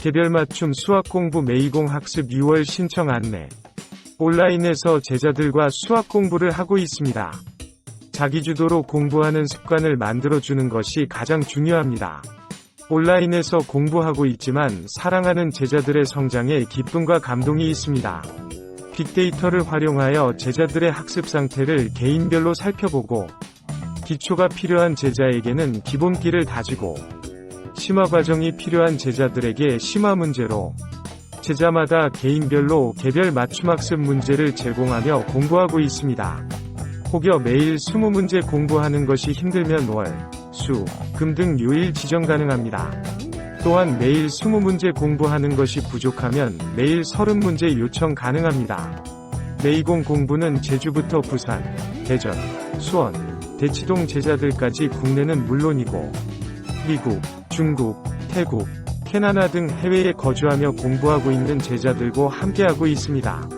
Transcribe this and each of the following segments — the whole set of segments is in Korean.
개별 맞춤 수학 공부 메이공 학습 6월 신청 안내. 온라인에서 제자들과 수학 공부를 하고 있습니다. 자기주도로 공부하는 습관을 만들어주는 것이 가장 중요합니다. 온라인에서 공부하고 있지만 사랑하는 제자들의 성장에 기쁨과 감동이 있습니다. 빅데이터를 활용하여 제자들의 학습 상태를 개인별로 살펴보고 기초가 필요한 제자에게는 기본기를 다지고 심화 과정이 필요한 제자들에게 심화 문제로 제자마다 개인별로 개별 맞춤학습 문제를 제공하며 공부하고 있습니다. 혹여 매일 20문제 공부하는 것이 힘들면 월, 수, 금 등 요일 지정 가능합니다. 또한 매일 20문제 공부하는 것이 부족하면 매일 30문제 요청 가능합니다. 메이공 공부는 제주부터 부산, 대전, 수원, 대치동 제자들까지 국내는 물론이고 미국, 중국, 태국, 캐나다 등 해외에 거주하며 공부하고 있는 제자들과 함께하고 있습니다.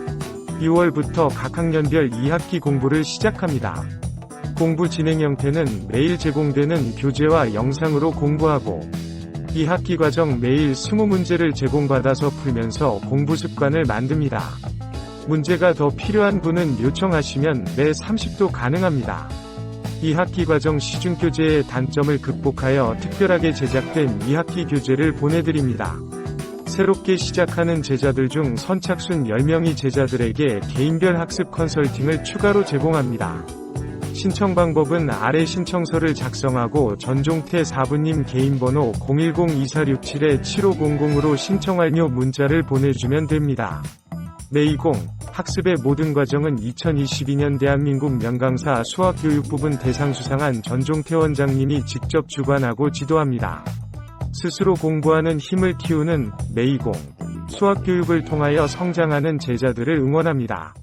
6월부터 각 학년별 2학기 공부를 시작합니다. 공부 진행 형태는 매일 제공되는 교재와 영상으로 공부하고 2학기 과정 매일 20문제를 제공받아서 풀면서 공부 습관을 만듭니다. 문제가 더 필요한 분은 요청하시면 매 30도 가능합니다. 2학기 과정 시중 교재의 단점을 극복하여 특별하게 제작된 2학기 교재를 보내드립니다. 새롭게 시작하는 제자들 중 선착순 10명이 제자들에게 개인별 학습 컨설팅을 추가로 제공합니다. 신청 방법은 아래 신청서를 작성하고 전종태 사부님 개인 번호 010-2467-7500으로 신청 완료 문자를 보내주면 됩니다. 메이공 학습의 모든 과정은 2022년 대한민국 명강사 수학교육부분 대상 수상한 전종태 원장님이 직접 주관하고 지도합니다. 스스로 공부하는 힘을 키우는 메이공 수학교육을 통하여 성장하는 제자들을 응원합니다.